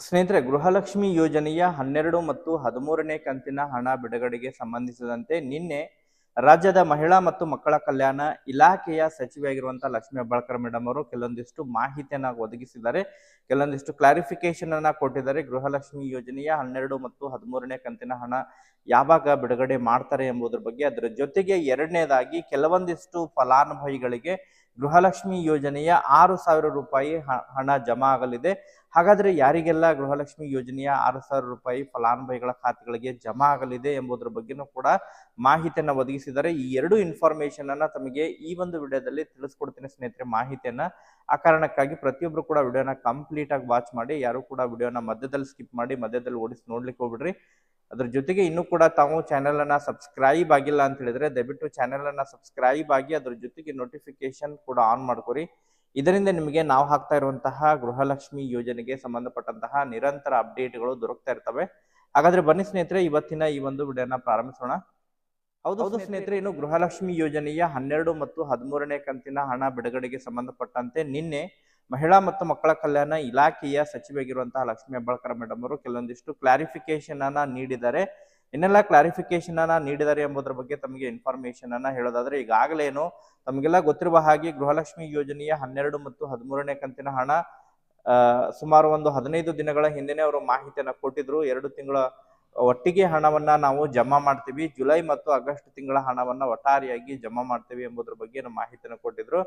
ಸ್ನೇಹಿತರೆ, ಗೃಹಲಕ್ಷ್ಮಿ ಯೋಜನೆಯ ಹನ್ನೆರಡು ಮತ್ತು ಹದಿಮೂರನೇ ಕಂತಿನ ಹಣ ಬಿಡುಗಡೆಗೆ ಸಂಬಂಧಿಸಿದಂತೆ ನಿನ್ನೆ ರಾಜ್ಯದ ಮಹಿಳಾ ಮತ್ತು ಮಕ್ಕಳ ಕಲ್ಯಾಣ ಇಲಾಖೆಯ ಸಚಿವೆಯಾಗಿರುವಂತಹ ಲಕ್ಷ್ಮೀ ಹೆಬ್ಬಾಳ್ಕರ್ ಮೇಡಮ್ ಅವರು ಕೆಲವೊಂದಿಷ್ಟು ಮಾಹಿತಿಯನ್ನ ಒದಗಿಸಿದ್ದಾರೆ. ಕೆಲವೊಂದಿಷ್ಟು ಕ್ಲಾರಿಫಿಕೇಶನ್ ಅನ್ನ ಕೊಟ್ಟಿದ್ದಾರೆ. ಗೃಹಲಕ್ಷ್ಮಿ ಯೋಜನೆಯ ಹನ್ನೆರಡು ಮತ್ತು ಹದಿಮೂರನೇ ಕಂತಿನ ಹಣ ಯಾವಾಗ ಬಿಡುಗಡೆ ಮಾಡ್ತಾರೆ ಎಂಬುದರ ಬಗ್ಗೆ. ಅದರ ಜೊತೆಗೆ ಎರಡನೇದಾಗಿ ಕೆಲವೊಂದಿಷ್ಟು ಫಲಾನುಭವಿಗಳಿಗೆ ಗೃಹಲಕ್ಷ್ಮಿ ಯೋಜನೆಯ ಆರು ಸಾವಿರ ರೂಪಾಯಿ ಹಣ ಜಮಾ ಆಗಲಿದೆ. ಹಾಗಾದ್ರೆ ಯಾರಿಗೆಲ್ಲ ಗೃಹಲಕ್ಷ್ಮಿ ಯೋಜನೆಯ ಆರು ಸಾವಿರ ರೂಪಾಯಿ ಫಲಾನುಭವಿಗಳ ಖಾತೆಗಳಿಗೆ ಜಮಾ ಆಗಲಿದೆ ಎಂಬುದರ ಬಗ್ಗೆನೂ ಕೂಡ ಮಾಹಿತಿಯನ್ನು ಒದಗಿಸಿದರೆ ಈ ಎರಡು ಇನ್ಫಾರ್ಮೇಶನ್ ಅನ್ನ ತಮಗೆ ಈ ಒಂದು ವಿಡಿಯೋದಲ್ಲಿ ತಿಳಿಸ್ಕೊಡ್ತೀನಿ ಸ್ನೇಹಿತರೆ ಮಾಹಿತಿಯನ್ನ. ಆ ಕಾರಣಕ್ಕಾಗಿ ಪ್ರತಿಯೊಬ್ರು ಕೂಡ ವಿಡಿಯೋನ ಕಂಪ್ಲೀಟ್ ಆಗಿ ವಾಚ್ ಮಾಡಿ, ಯಾರು ಕೂಡ ವಿಡಿಯೋನ ಮಧ್ಯದಲ್ಲಿ ಸ್ಕಿಪ್ ಮಾಡಿ, ಮಧ್ಯದಲ್ಲಿ ಓಡಿಸಿ ನೋಡ್ಲಿಕ್ಕೆ ಹೋಗ್ಬಿಡ್ರಿ. ಅದ್ರ ಜೊತೆಗೆ ಇನ್ನೂ ಕೂಡ ತಾವು ಚಾನೆಲ್ ಅನ್ನ ಸಬ್ಸ್ಕ್ರೈಬ್ ಆಗಿಲ್ಲ ಅಂತ ಹೇಳಿದ್ರೆ ದಯವಿಟ್ಟು ಚಾನೆಲ್ ಅನ್ನ ಸಬ್ಸ್ಕ್ರೈಬ್ ಆಗಿ ಅದ್ರ ಜೊತೆಗೆ ನೋಟಿಫಿಕೇಶನ್ ಕೂಡ ಆನ್ ಮಾಡ್ಕೊರಿ. ಇದರಿಂದ ನಿಮಗೆ ನಾವು ಹಾಕ್ತಾ ಇರುವಂತಹ ಗೃಹಲಕ್ಷ್ಮಿ ಯೋಜನೆಗೆ ಸಂಬಂಧಪಟ್ಟಂತಹ ನಿರಂತರ ಅಪ್ಡೇಟ್ಗಳು ದೊರಕ್ತಾ ಇರ್ತವೆ. ಹಾಗಾದ್ರೆ ಬನ್ನಿ ಸ್ನೇಹಿತರೆ ಇವತ್ತಿನ ಈ ಒಂದು ವಿಡಿಯೋನ ಪ್ರಾರಂಭಿಸೋಣ. ಹೌದು ಹೌದು ಸ್ನೇಹಿತರೆ. ಇನ್ನು ಗೃಹಲಕ್ಷ್ಮಿ ಯೋಜನೆಯ ಹನ್ನೆರಡು ಮತ್ತು ಹದಿಮೂರನೇ ಕಂತಿನ ಹಣ ಬಿಡುಗಡೆಗೆ ಸಂಬಂಧಪಟ್ಟಂತೆ ನಿನ್ನೆ ಮಹಿಳಾ ಮತ್ತು ಮಕ್ಕಳ ಕಲ್ಯಾಣ ಇಲಾಖೆಯ ಸಚಿವೆಯಾಗಿರುವಂತಹ ಲಕ್ಷ್ಮೀ ಹೆಬ್ಬಾಳ್ಕರ್ ಮೇಡಮ್ ಅವರು ಕೆಲವೊಂದಿಷ್ಟು ಕ್ಲಾರಿಫಿಕೇಶನ್ ಅನ್ನ ನೀಡಿದ್ದಾರೆ. ಇನ್ನೆಲ್ಲ ಕ್ಲಾರಿಫಿಕೇಶನ್ ಅನ್ನ ನೀಡಿದ್ದಾರೆ ಎಂಬುದರ ಬಗ್ಗೆ ತಮಗೆ ಇನ್ಫಾರ್ಮೇಶನ್ ಅನ್ನ ಹೇಳೋದಾದ್ರೆ ಈಗಾಗಲೇನು ತಮಗೆಲ್ಲ ಗೊತ್ತಿರುವ ಹಾಗೆ ಗೃಹಲಕ್ಷ್ಮಿ ಯೋಜನೆಯ ಹನ್ನೆರಡು ಮತ್ತು ಹದಿಮೂರನೇ ಕಂತಿನ ಹಣ ಸುಮಾರು ಒಂದು ಹದಿನೈದು ದಿನಗಳ ಹಿಂದೆನೆ ಅವರು ಮಾಹಿತಿಯನ್ನ ಕೊಟ್ಟಿದ್ರು. ಎರಡು ತಿಂಗಳ ಒಟ್ಟಿಗೆ ಹಣವನ್ನ ನಾವು ಜಮಾ ಮಾಡ್ತೀವಿ. ಜುಲೈ ಮತ್ತು ಆಗಸ್ಟ್ ತಿಂಗಳ ಹಣವನ್ನ ಒಟ್ಟಾರೆಯಾಗಿ ಜಮಾ ಮಾಡ್ತೀವಿ ಎಂಬುದ್ರ ಬಗ್ಗೆ ಮಾಹಿತಿಯನ್ನು ಕೊಟ್ಟಿದ್ರು.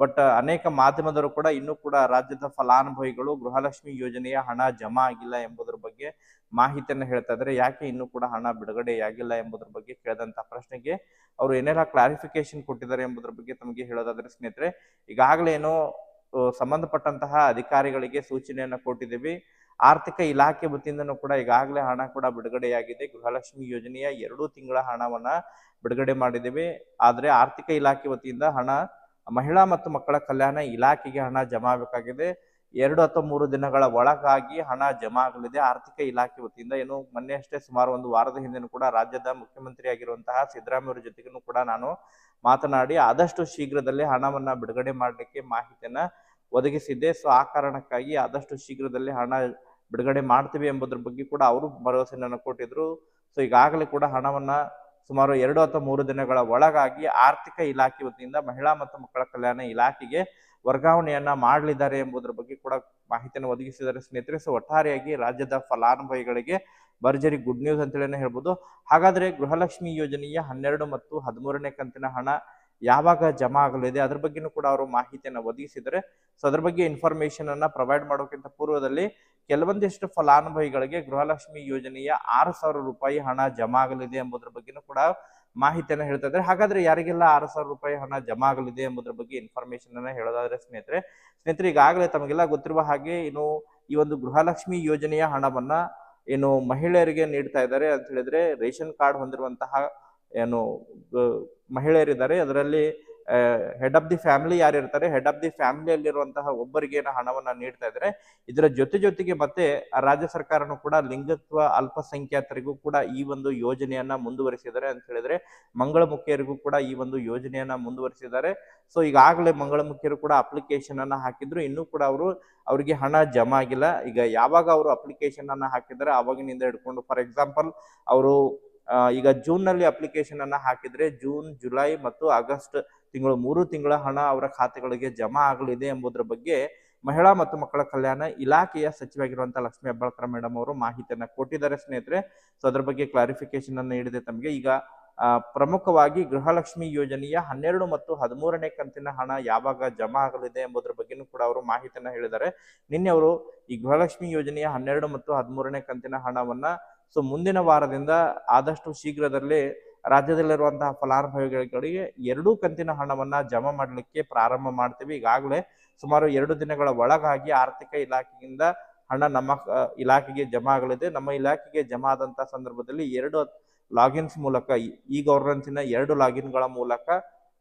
ಬಟ್ ಅನೇಕ ಮಾಧ್ಯಮದವರು ಕೂಡ ಇನ್ನೂ ಕೂಡ ರಾಜ್ಯದ ಫಲಾನುಭವಿಗಳು ಗೃಹಲಕ್ಷ್ಮಿ ಯೋಜನೆಯ ಹಣ ಜಮಾ ಆಗಿಲ್ಲ ಎಂಬುದರ ಬಗ್ಗೆ ಮಾಹಿತಿಯನ್ನು ಹೇಳ್ತಾ ಇದ್ರೆ. ಯಾಕೆ ಇನ್ನೂ ಕೂಡ ಹಣ ಬಿಡುಗಡೆಯಾಗಿಲ್ಲ ಎಂಬುದರ ಬಗ್ಗೆ ಕೇಳಿದಂತ ಪ್ರಶ್ನೆಗೆ ಅವರು ಏನೆಲ್ಲ ಕ್ಲಾರಿಫಿಕೇಶನ್ ಕೊಟ್ಟಿದ್ದಾರೆ ಎಂಬುದರ ಬಗ್ಗೆ ತಮಗೆ ಹೇಳೋದಾದ್ರೆ ಸ್ನೇಹಿತರೆ ಈಗಾಗಲೇನು ಸಂಬಂಧಪಟ್ಟಂತಹ ಅಧಿಕಾರಿಗಳಿಗೆ ಸೂಚನೆಯನ್ನ ಕೊಟ್ಟಿದ್ದೀವಿ. ಆರ್ಥಿಕ ಇಲಾಖೆ ವತಿಯಿಂದನೂ ಕೂಡ ಈಗಾಗಲೇ ಹಣ ಕೂಡ ಬಿಡುಗಡೆಯಾಗಿದೆ. ಗೃಹಲಕ್ಷ್ಮಿ ಯೋಜನೆಯ ಎರಡು ತಿಂಗಳ ಹಣವನ್ನ ಬಿಡುಗಡೆ ಮಾಡಿದ್ದೇವೆ. ಆದರೆ ಆರ್ಥಿಕ ಇಲಾಖೆ ವತಿಯಿಂದ ಹಣ, ಮಹಿಳಾ ಮತ್ತು ಮಕ್ಕಳ ಕಲ್ಯಾಣ ಇಲಾಖೆಗೆ ಹಣ ಜಮಾ ಆಗಬೇಕಾಗಿದೆ. ಎರಡು ಅಥವಾ ಮೂರು ದಿನಗಳ ಒಳಗಾಗಿ ಹಣ ಜಮಾ ಆಗಲಿದೆ. ಆರ್ಥಿಕ ಇಲಾಖೆ ವತಿಯಿಂದ ಏನು ಮೊನ್ನೆ ಅಷ್ಟೇ ಸುಮಾರು ಒಂದು ವಾರದ ಹಿಂದೆನೂ ಕೂಡ ರಾಜ್ಯದ ಮುಖ್ಯಮಂತ್ರಿ ಆಗಿರುವಂತಹ ಸಿದ್ದರಾಮಯ್ಯ ಜೊತೆಗೂ ಕೂಡ ನಾನು ಮಾತನಾಡಿ ಆದಷ್ಟು ಶೀಘ್ರದಲ್ಲೇ ಹಣವನ್ನ ಬಿಡುಗಡೆ ಮಾಡಲಿಕ್ಕೆ ಮಾಹಿತಿಯನ್ನ ಒದಗಿಸಿದ್ದೆ. ಸೊ ಆ ಕಾರಣಕ್ಕಾಗಿ ಆದಷ್ಟು ಶೀಘ್ರದಲ್ಲೇ ಹಣ ಬಿಡುಗಡೆ ಮಾಡ್ತೀವಿ ಎಂಬುದ್ರ ಬಗ್ಗೆ ಕೂಡ ಅವರು ಭರವಸೆಯನ್ನು ಕೊಟ್ಟಿದ್ರು. ಸೊ ಈಗಾಗಲೇ ಕೂಡ ಹಣವನ್ನ ಸುಮಾರು ಎರಡು ಅಥವಾ ಮೂರು ದಿನಗಳ ಒಳಗಾಗಿ ಆರ್ಥಿಕ ಇಲಾಖೆ ವತಿಯಿಂದ ಮಹಿಳಾ ಮತ್ತು ಮಕ್ಕಳ ಕಲ್ಯಾಣ ಇಲಾಖೆಗೆ ವರ್ಗಾವಣೆಯನ್ನ ಮಾಡಲಿದ್ದಾರೆ ಎಂಬುದರ ಬಗ್ಗೆ ಕೂಡ ಮಾಹಿತಿಯನ್ನು ಒದಗಿಸಿದ್ದಾರೆ ಸ್ನೇಹಿತರೆ. ಸೊ ಒಟ್ಟಾರೆಯಾಗಿ ರಾಜ್ಯದ ಫಲಾನುಭವಿಗಳಿಗೆ ಭರ್ಜರಿ ಗುಡ್ ನ್ಯೂಸ್ ಅಂತೇಳಿ ಹೇಳ್ಬೋದು. ಹಾಗಾದ್ರೆ ಗೃಹಲಕ್ಷ್ಮಿ ಯೋಜನೆಯ ಹನ್ನೆರಡು ಮತ್ತು ಹದಿಮೂರನೇ ಕಂತಿನ ಹಣ ಯಾವಾಗ ಜಮಾ ಆಗಲಿದೆ? ಅದ್ರ ಬಗ್ಗೆನೂ ಕೂಡ ಅವರು ಮಾಹಿತಿಯನ್ನು ಒದಗಿಸಿದರೆ ಸೊ ಅದ್ರ ಬಗ್ಗೆ ಇನ್ಫಾರ್ಮೇಶನ್ ಅನ್ನ ಪ್ರೊವೈಡ್ ಮಾಡೋಕ್ಕಿಂತ ಪೂರ್ವದಲ್ಲಿ ಕೆಲವೊಂದಿಷ್ಟು ಫಲಾನುಭವಿಗಳಿಗೆ ಗೃಹಲಕ್ಷ್ಮಿ ಯೋಜನೆಯ ಆರು ಸಾವಿರ ರೂಪಾಯಿ ಹಣ ಜಮಾ ಆಗಲಿದೆ ಎಂಬುದರ ಬಗ್ಗೆನೂ ಕೂಡ ಮಾಹಿತಿಯನ್ನು ಹೇಳ್ತಾ ಇದ್ದಾರೆ. ಹಾಗಾದ್ರೆ ಯಾರಿಗೆಲ್ಲ ಆರು ಸಾವಿರ ರೂಪಾಯಿ ಹಣ ಜಮಾ ಆಗಲಿದೆ ಎಂಬುದರ ಬಗ್ಗೆ ಇನ್ಫಾರ್ಮೇಶನ್ ಅನ್ನ ಹೇಳೋದಾದ್ರೆ ಸ್ನೇಹಿತರೆ ಸ್ನೇಹಿತರೆ, ಈಗಾಗಲೇ ತಮಗೆಲ್ಲ ಗೊತ್ತಿರುವ ಹಾಗೆ ಇನ್ನು ಈ ಒಂದು ಗೃಹಲಕ್ಷ್ಮಿ ಯೋಜನೆಯ ಹಣವನ್ನ ಏನು ಮಹಿಳೆಯರಿಗೆ ನೀಡ್ತಾ ಇದ್ದಾರೆ ಅಂತ ಹೇಳಿದ್ರೆ ರೇಷನ್ ಕಾರ್ಡ್ ಹೊಂದಿರುವಂತಹ ಏನು ಮಹಿಳೆಯರಿದ್ದಾರೆ. ಅದರಲ್ಲಿ ಹೆಡ್ ಆಫ್ ದಿ ಫ್ಯಾಮಿಲಿ ಯಾರು ಇರ್ತಾರೆ ಹೆಡ್ ಆಫ್ ದಿ ಫ್ಯಾಮಿಲಿಯಲ್ಲಿರುವಂತಹ ಒಬ್ಬರಿಗೆ ಹಣವನ್ನ ನೀಡ್ತಾ ಇದ್ದಾರೆ ಇದರ ಜೊತೆ ಜೊತೆಗೆ ಮತ್ತೆ ರಾಜ್ಯ ಸರ್ಕಾರನು ಕೂಡ ಲಿಂಗತ್ವ ಅಲ್ಪಸಂಖ್ಯಾತರಿಗೂ ಕೂಡ ಈ ಒಂದು ಯೋಜನೆಯನ್ನ ಮುಂದುವರಿಸಿದ್ದಾರೆ ಅಂತ ಹೇಳಿದ್ರೆ, ಮಂಗಳಮುಖಿಯರಿಗೂ ಕೂಡ ಈ ಒಂದು ಯೋಜನೆಯನ್ನ ಮುಂದುವರಿಸಿದ್ದಾರೆ. ಸೊ ಈಗಾಗಲೇ ಮಂಗಳಮುಖಿಯರು ಕೂಡ ಅಪ್ಲಿಕೇಶನ್ ಅನ್ನ ಹಾಕಿದ್ರು, ಇನ್ನೂ ಕೂಡ ಅವರು ಅವರಿಗೆ ಹಣ ಜಮಾ ಆಗಿಲ್ಲ. ಈಗ ಯಾವಾಗ ಅವರು ಅಪ್ಲಿಕೇಶನ್ ಅನ್ನ ಹಾಕಿದ್ದಾರೆ ಅವಾಗಿನಿಂದ ಹಿಡ್ಕೊಂಡು ಫಾರ್ ಎಕ್ಸಾಂಪಲ್ ಅವರು ಈಗ ಜೂನ್ನಲ್ಲಿ ಅಪ್ಲಿಕೇಶನ್ ಅನ್ನ ಹಾಕಿದ್ರೆ ಜೂನ್, ಜುಲೈ ಮತ್ತು ಆಗಸ್ಟ್ ತಿಂಗಳು, ಮೂರು ತಿಂಗಳ ಹಣ ಅವರ ಖಾತೆಗಳಿಗೆ ಜಮಾ ಆಗಲಿದೆ ಎಂಬುದರ ಬಗ್ಗೆ ಮಹಿಳಾ ಮತ್ತು ಮಕ್ಕಳ ಕಲ್ಯಾಣ ಇಲಾಖೆಯ ಸಚಿವಾಗಿರುವಂತ ಲಕ್ಷ್ಮೀ ಅಬ್ಬಳಕರ ಮೇಡಮ್ ಅವರು ಮಾಹಿತಿಯನ್ನ ಕೊಟ್ಟಿದ್ದಾರೆ. ಸ್ನೇಹಿತರೆ, ಸೊ ಅದರ ಬಗ್ಗೆ ಕ್ಲಾರಿಫಿಕೇಶನ್ ಅನ್ನ ನೀಡಿದೆ ತಮಗೆ. ಈಗ ಪ್ರಮುಖವಾಗಿ ಗೃಹಲಕ್ಷ್ಮಿ ಯೋಜನೆಯ ಹನ್ನೆರಡು ಮತ್ತು ಹದಿಮೂರನೇ ಕಂತಿನ ಹಣ ಯಾವಾಗ ಜಮಾ ಆಗಲಿದೆ ಎಂಬುದರ ಬಗ್ಗೆನೂ ಕೂಡ ಅವರು ಮಾಹಿತಿಯನ್ನ ಹೇಳಿದ್ದಾರೆ. ನಿನ್ನೆ ಅವರು ಈ ಗೃಹಲಕ್ಷ್ಮಿ ಯೋಜನೆಯ ಹನ್ನೆರಡು ಮತ್ತು ಹದಿಮೂರನೇ ಕಂತಿನ ಹಣವನ್ನ ಸೊ ಮುಂದಿನ ವಾರದಿಂದ ಆದಷ್ಟು ಶೀಘ್ರದಲ್ಲಿ ರಾಜ್ಯದಲ್ಲಿರುವಂತಹ ಫಲಾನುಭವಿಗಳಿಗೆ ಎರಡೂ ಕಂತಿನ ಹಣವನ್ನ ಜಮಾ ಮಾಡಲಿಕ್ಕೆ ಪ್ರಾರಂಭ ಮಾಡ್ತೀವಿ. ಈಗಾಗಲೇ ಸುಮಾರು ಎರಡು ದಿನಗಳ ಒಳಗಾಗಿ ಆರ್ಥಿಕ ಇಲಾಖೆಯಿಂದ ಹಣ ನಮ್ಮ ಇಲಾಖೆಗೆ ಜಮಾ ಆಗಲಿದೆ. ನಮ್ಮ ಇಲಾಖೆಗೆ ಜಮಾ ಆದಂತಹ ಸಂದರ್ಭದಲ್ಲಿ ಎರಡು ಲಾಗಿನ್ಸ್ ಮೂಲಕ, ಈ- ಈ ಗವರ್ನೆನ್ಸಿನ ಎರಡು ಲಾಗಿನ್ಗಳ ಮೂಲಕ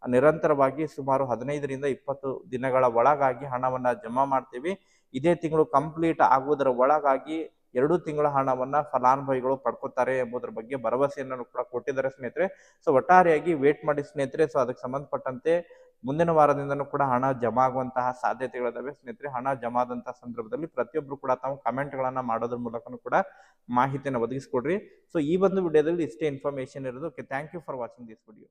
ನಿರಂತರವಾಗಿ ಸುಮಾರು ಹದಿನೈದರಿಂದ ಇಪ್ಪತ್ತು ದಿನಗಳ ಒಳಗಾಗಿ ಹಣವನ್ನ ಜಮಾ ಮಾಡ್ತೀವಿ. ಇದೇ ತಿಂಗಳು ಕಂಪ್ಲೀಟ್ ಆಗುವುದರ ಒಳಗಾಗಿ ಎರಡು ತಿಂಗಳ ಹಣವನ್ನ ಫಲಾನುಭವಿಗಳು ಪಡ್ಕೋತಾರೆ ಎಂಬುದರ ಬಗ್ಗೆ ಭರವಸೆಯನ್ನು ಕೂಡ ಕೊಟ್ಟಿದ್ದಾರೆ ಸ್ನೇಹಿತರೆ. ಸೊ ಒಟ್ಟಾರೆಯಾಗಿ ವೇಟ್ ಮಾಡಿ ಸ್ನೇಹಿತರೆ. ಸೊ ಅದಕ್ಕೆ ಸಂಬಂಧಪಟ್ಟಂತೆ ಮುಂದಿನ ವಾರದಿಂದನೂ ಕೂಡ ಹಣ ಜಮಾ ಆಗುವಂತಹ ಸಾಧ್ಯತೆಗಳಿದಾವೆ ಸ್ನೇಹಿತರೆ. ಹಣ ಜಮಾ ಆದಂತಹ ಸಂದರ್ಭದಲ್ಲಿ ಪ್ರತಿಯೊಬ್ಬರು ಕೂಡ ತಾವು ಕಮೆಂಟ್ಗಳನ್ನ ಮಾಡೋದ್ರ ಮೂಲಕನೂ ಕೂಡ ಮಾಹಿತಿಯನ್ನು ಒದಗಿಸ್ಕೊಡ್ರಿ. ಸೊ ಈ ಒಂದು ವಿಡಿಯೋದಲ್ಲಿ ಇಷ್ಟೇ ಇನ್ಫಾರ್ಮೇಶನ್ ಇರೋದು. Okay thank you for watching this video